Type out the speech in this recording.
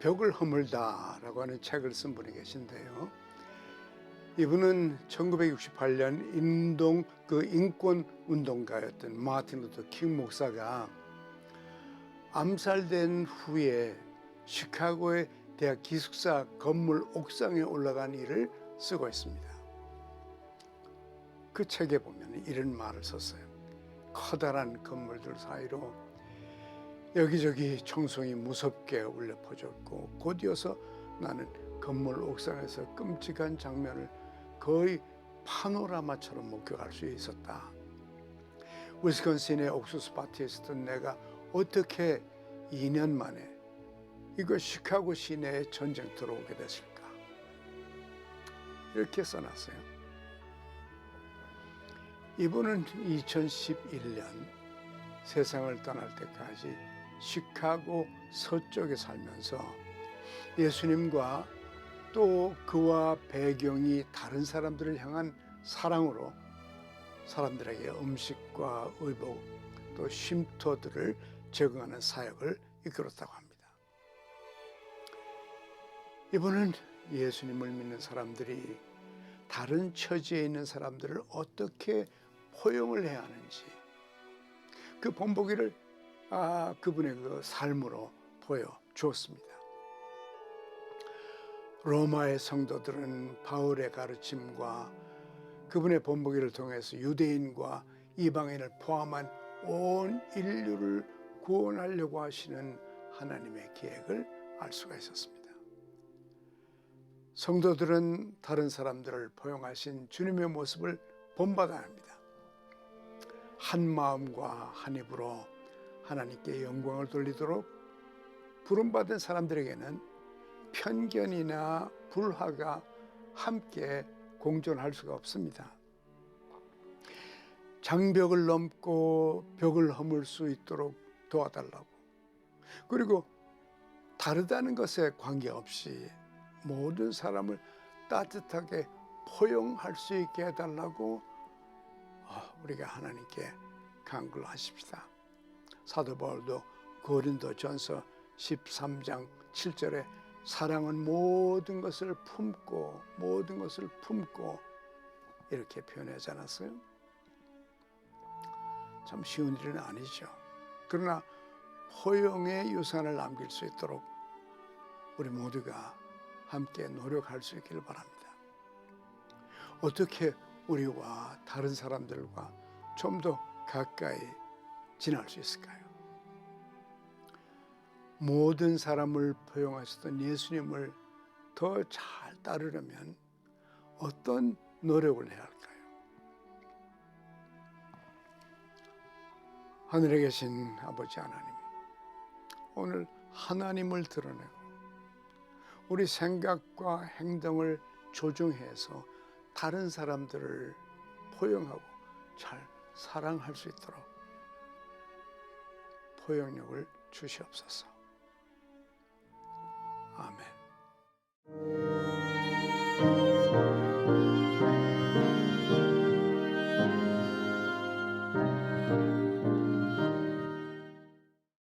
벽을 허물다라고 하는 책을 쓴 분이 계신데요. 이분은 1968년 인동 그 인권 운동가였던 마틴 루터 킹 목사가 암살된 후에 시카고의 대학 기숙사 건물 옥상에 올라간 일을 쓰고 있습니다. 그 책에 보면 이런 말을 썼어요. 커다란 건물들 사이로 여기저기 청송이 무섭게 울려 퍼졌고 곧이어서 나는 건물 옥상에서 끔찍한 장면을 거의 파노라마처럼 목격할 수 있었다. 위스콘신의 옥수수 밭에 있었던 내가 어떻게 2년 만에 이거 시카고 시내에 전쟁 들어오게 됐을까? 이렇게 써놨어요. 이분은 2011년 세상을 떠날 때까지 시카고 서쪽에 살면서 예수님과 또 그와 배경이 다른 사람들을 향한 사랑으로 사람들에게 음식과 의복 또 쉼터들을 제공하는 사역을 이끌었다고 합니다. 이분은 예수님을 믿는 사람들이 다른 처지에 있는 사람들을 어떻게 포용을 해야 하는지 그 본보기를 아, 그분의 그 삶으로 보여 주었습니다. 로마의 성도들은 바울의 가르침과 그분의 본보기를 통해서 유대인과 이방인을 포함한 온 인류를 구원하려고 하시는 하나님의 계획을 알 수가 있었습니다. 성도들은 다른 사람들을 포용하신 주님의 모습을 본받아야 합니다. 한 마음과 한 입으로 하나님께 영광을 돌리도록 부름받은 사람들에게는 편견이나 불화가 함께 공존할 수가 없습니다. 장벽을 넘고 벽을 허물 수 있도록 도와달라고. 그리고 다르다는 것에 관계없이 모든 사람을 따뜻하게 포용할 수 있게 해달라고 아, 우리가 하나님께 간구를 하십시다. 사도 바울도 고린도 전서 13장 7절에 사랑은 모든 것을 품고 모든 것을 품고 이렇게 표현하지 않았어요? 참 쉬운 일은 아니죠. 그러나 포용의 유산을 남길 수 있도록 우리 모두가 함께 노력할 수 있기를 바랍니다. 어떻게 우리와 다른 사람들과 좀 더 가까이 지날 수 있을까요? 모든 사람을 포용하셨던 예수님을 더 잘 따르려면 어떤 노력을 해야 할까요? 하늘에 계신 아버지 하나님, 오늘 하나님을 드러내고 우리 생각과 행동을 조정해서 다른 사람들을 포용하고 잘 사랑할 수 있도록 포용력을 주시옵소서. 아멘.